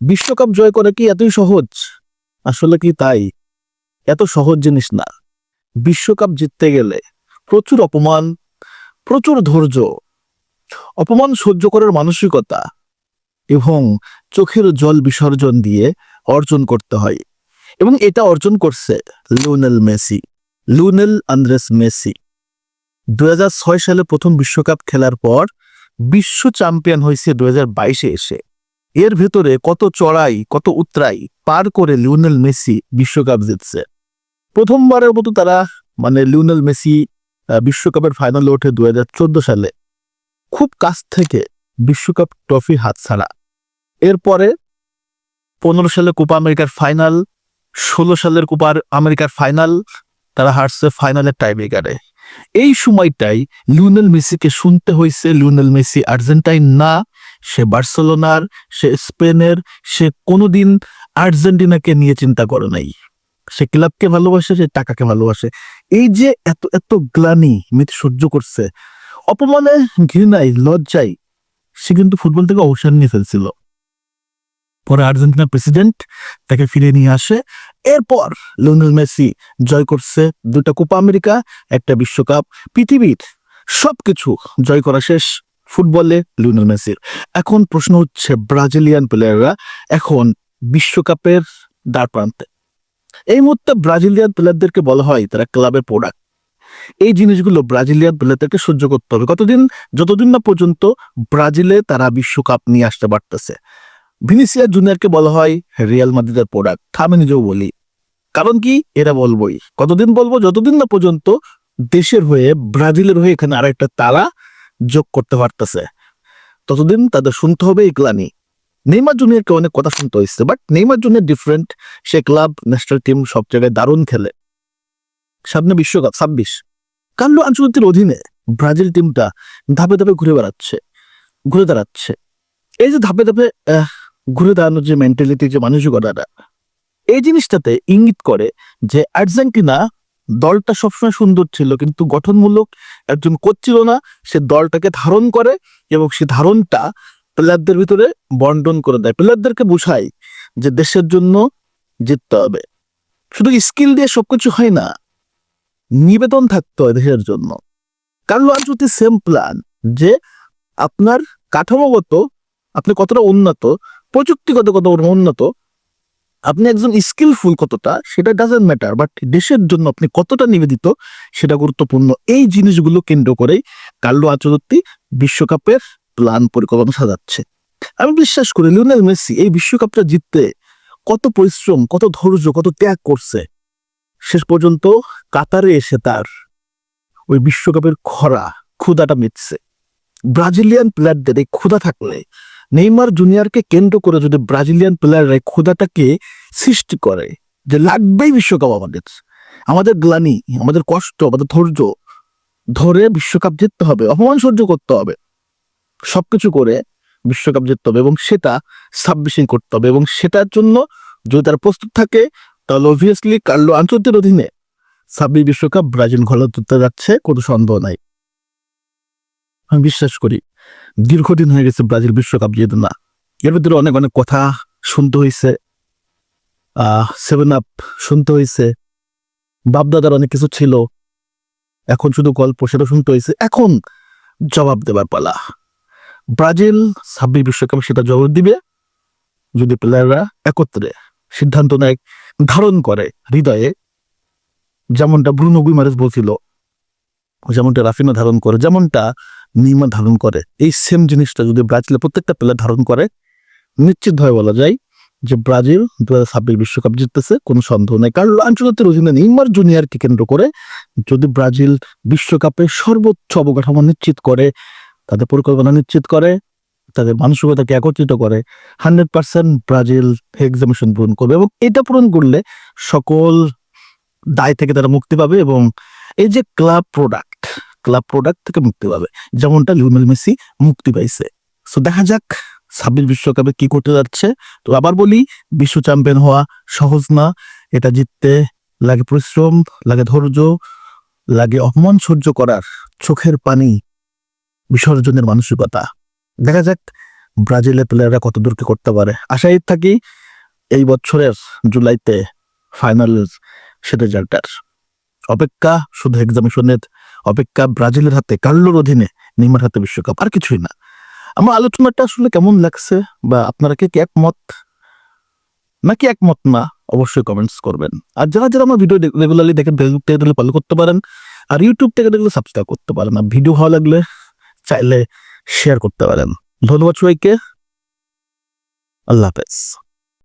বিশ্বকাপ জয় করা কি এতই সহজ? আসলে কি তাই? এত সহজ জিনিস না। বিশ্বকাপ জিততে গেলে প্রচুর অপমান, প্রচুর ধৈর্য, অপমান সহ্য করার মানসিকতা এবং চোখের জল বিসর্জন দিয়ে অর্জন করতে হয়। এবং এটা অর্জন করছে Lionel Messi, Lionel Andres Messi. দু হাজার ছয় সালে প্রথম বিশ্বকাপ খেলার পর বিশ্ব চ্যাম্পিয়ন হয়েছে দু এসে। এর ভেতরে কত চড়াই, কত উতরাই পার করে লিওনেল মেসি বিশ্বকাপ জিতছে। প্রথমবারের মতো তারা মানে লিওনেল মেসি বিশ্বকাপের ফাইনালে ওঠে দু হাজার চোদ্দ সালে। খুব কাছ থেকে বিশ্বকাপ ট্রফি হাতছাড়া। এরপরে পনেরো সালে কোপা আমেরিকার ফাইনাল ষোলো সালের কোপা আমেরিকার ফাইনাল তারা হারছে ফাইনালের টাইব্রেকারে এই সময়টাই লিওনেল মেসিকে শুনতে হয়েছে লিওনেল মেসি আর্জেন্টাইন না সে বার্সেলোনার, সে স্পেনের, সে কোনোদিন আর্জেন্টিনাকে নিয়ে চিন্তা করে নাই। সে ক্লাবকে ভালোবাসে, সে টাকাকে ভালোবাসে। এই যে এত এত গ্লানি মেসি সহ্য করছে, অপমানে, ঘৃণায়, লজ্জায়, সে কিন্তু ফুটবল থেকে অবসর নিয়ে ফেলছিল। পরে আর্জেন্টিনার প্রেসিডেন্ট তাকে ফিরে নিয়ে আসে। এরপর লিওনেল মেসি জয় করছে দুটা কোপা আমেরিকা, একটা বিশ্বকাপ। পৃথিবীর সবকিছু জয় করা শেষ। ফুটবলে লিওনেল মেসির এখন প্রশ্ন হচ্ছে ব্রাজিলিয়ান প্লেয়াররা এখন বিশ্বকাপের দ্বার প্রান্তে। এই মুহূর্তে ব্রাজিলিয়ান প্লেয়ারদেরকে বলা হয় তারা ক্লাবের প্রোডাক্ট। এই জিনিসগুলো ব্রাজিলিয়ান প্লেয়ারদেরকে সহ্য করতে হবে। কতদিন, যতদিন না পর্যন্ত ব্রাজিলে তারা বিশ্বকাপ নিয়ে আসতে পারতেছে। ভিনিসিয়া জুনিয়রকে বলা হয় রিয়াল মাদ্রিদের প্রোডাক্ট। আমি নিজেও বলি। কারণ কি? এরা বলবোই। কতদিন বলব? যতদিন না পর্যন্ত দেশের হয়ে, ব্রাজিলের হয়ে এখানে আরেকটা তারা যোগ করতে পারতেছে। ততদিন তাদের শুনতে হবে এই গ্লানি নেইমার জুনিয়রকে অনেক কথা শুনতে হয়েছে বাট নেইমার জুনিয়র ডিফারেন্ট সে ক্লাব ন্যাশনাল টিম সব জায়গায় দারুণ খেলে। সামনে বিশ্বকাপ, ছাব্বিশ। কার্লো আঞ্চলিকের অধীনে ব্রাজিল টিমটা ধাপে ধাপে ঘুরে বেড়াচ্ছে, ঘুরে দাঁড়াচ্ছে। এই যে ধাপে ধাপে ঘুরে দাঁড়ানোর যে মেন্টালিটি যে মানসিকতাটা, এই জিনিসটাতে ইঙ্গিত করে যে আর্জেন্টিনা দলটা সবসময় সুন্দর ছিল, কিন্তু গঠনমূলক একজন কোচ ছিল না। সে দলটাকে ধারণ করে এবং সে ধারণটা প্লেয়ারদের ভিতরে বন্টন করে দেয়। প্লেয়ারদেরকে বুঝায় যে দেশের জন্য জিততে হবে। শুধু স্কিল দিয়ে সবকিছু হয় না, নিবেদন থাকতে হয় দেশের জন্য। কার্লো আনচুতি সেম প্ল্যান যে আপনার কাঠামোগত, আপনি কতটা উন্নত, প্রযুক্তিগত কত উন্নত আপনি একজন স্কিলফুল কতটা, সেটা ডাজেন্ট ম্যাটার বাট দেশের জন্য আপনি কতটা নিবেদিত, সেটা গুরুত্বপূর্ণ। এই জিনিসগুলো কেন্দ্র করেই কার্লো আচরত্তি বিশ্বকাপের প্ল্যান পরিকল্পনা সাজাচ্ছে। আমি বিশ্বাস করি লিওনেল মেসি এই বিশ্বকাপটা জিততে কত পরিশ্রম, কত ধৈর্য, কত ত্যাগ করছে। শেষ পর্যন্ত কাতারে এসে তার ওই বিশ্বকাপের খরা ক্ষুদাটা মিটছে। ব্রাজিলিয়ান প্লেয়ারদের এই ক্ষুদা থাকলে নেইমার জুনিয়রকে কেন্দ্র করে যদি ব্রাজিলিয়ান প্লেয়াররা ক্ষুদাটাকে সৃষ্টি করে যে লাগবেই বিশ্বকাপ আমাদের। আমাদের গ্লানি, আমাদের কষ্ট, আমাদের ধৈর্য, ধরে বিশ্বকাপ জিততে হবে, অপমান সহ্য করতে হবে। সবকিছু করে বিশ্বকাপ জিততে হবে এবং সেটা সাবমিশন করতে হবে এবং সেটার জন্য যদি তারা প্রস্তুত থাকে, তাহলে অবভিয়াসলি কার্লো আন্তর্জাতিক অধীনে ছাব্বিশ বিশ্বকাপ ব্রাজিল ঘরে যাচ্ছে, কোনো সন্দেহ নাই। আমি বিশ্বাস করি দীর্ঘদিন হয়ে গেছে ব্রাজিল বিশ্বকাপ যেত না, এর ভিতরে অনেক অনেক কথা শুনতে হয়েছে সেভেন আপ শুনতে হয়েছে, বাপদাদার অনেক কিছু ছিল, এখন শুধু গল্প সেটা শুনতে হয়েছে, এখন জবাব দেবার পালা। ব্রাজিল ছাব্বিশ বিশ্বকাপে সেটা জবাব দিবে, যদি প্লেয়াররা একত্রে সিদ্ধান্ত নেয়, ধারণ করে হৃদয়ে, যেমনটা ব্রুনো গুইমারেস বলছিল, যেমনটা রাফিনা ধারণ করে, যেমনটা নিমা ধারণ করে। এই সেম জিনিসটা যদি ব্রাজিলের প্রত্যেকটা প্লেয়ার ধারণ করে, নিশ্চিতভাবে বলা যায় যে ব্রাজিল দু হাজার ছাব্বিশ বিশ্বকাপ জিততেছে, কোনো সন্দেহ নেই। কারণ আঞ্চলিকের অধীনে নেইমার জুনিয়রকে কেন্দ্র করে যদি ব্রাজিল বিশ্বকাপে সর্বোচ্চ অবকাঠামো নিশ্চিত করে, তাদের পরিকল্পনা নিশ্চিত করে, তাদের মানসিকতাকে একত্রিত করে, হান্ড্রেড পার্সেন্ট ব্রাজিল এক্সামিশন পূরণ করবে এবং এটা পূরণ করলে সকল দায় থেকে তারা মুক্তি পাবে এবং এই যে ক্লাব প্রোডাক্ট ক্লাব প্রোডাক্ট থেকে মুক্তি পাবে। যেমনটা লিওনেল মেসি মুক্তি পাইছে। সো দেখা যাক ছাব্বিশ বিশ্বকাপে কি করতে যাচ্ছে। তো আবার বলি, বিশ্ব চ্যাম্পিয়ন হওয়া সহজ না। এটা জিততে লাগে পরিশ্রম, লাগে ধৈর্য, লাগে অপমান সহ্য করার চোখের পানি বিসর্জনের মানসিকতা। দেখা যাক ব্রাজিলের প্লেয়াররা কত দূর কি করতে পারে। আশাই থাকি এই বছরের জুলাইতে ফাইনালের সে রেজাল্টার অপেক্ষা শুধু এক্সামিশনের অপেক্ষা ব্রাজিলের হাতে, কার্লোর অধীনে নিমার হাতে বিশ্বকাপ, আর কিছুই না। আমার আলোচনাটা আসলে কেমন লাগছে বা আপনারা কি একমত? নাকি একমত না? অবশ্যই কমেন্টস করবেন। আর যারা যারা আমার ভিডিও রেগুলারলি দেখেন ফেসবুক থেকে দেখলে ফলো করতে পারেন, আর ইউটিউব থেকে দেখলে সাবস্ক্রাইব করতে পারেন। আর ভিডিও ভালো লাগলে চাইলে শেয়ার করতে পারেন। ধন্যবাদ সবাইকে। আল্লাহ হাফেজ।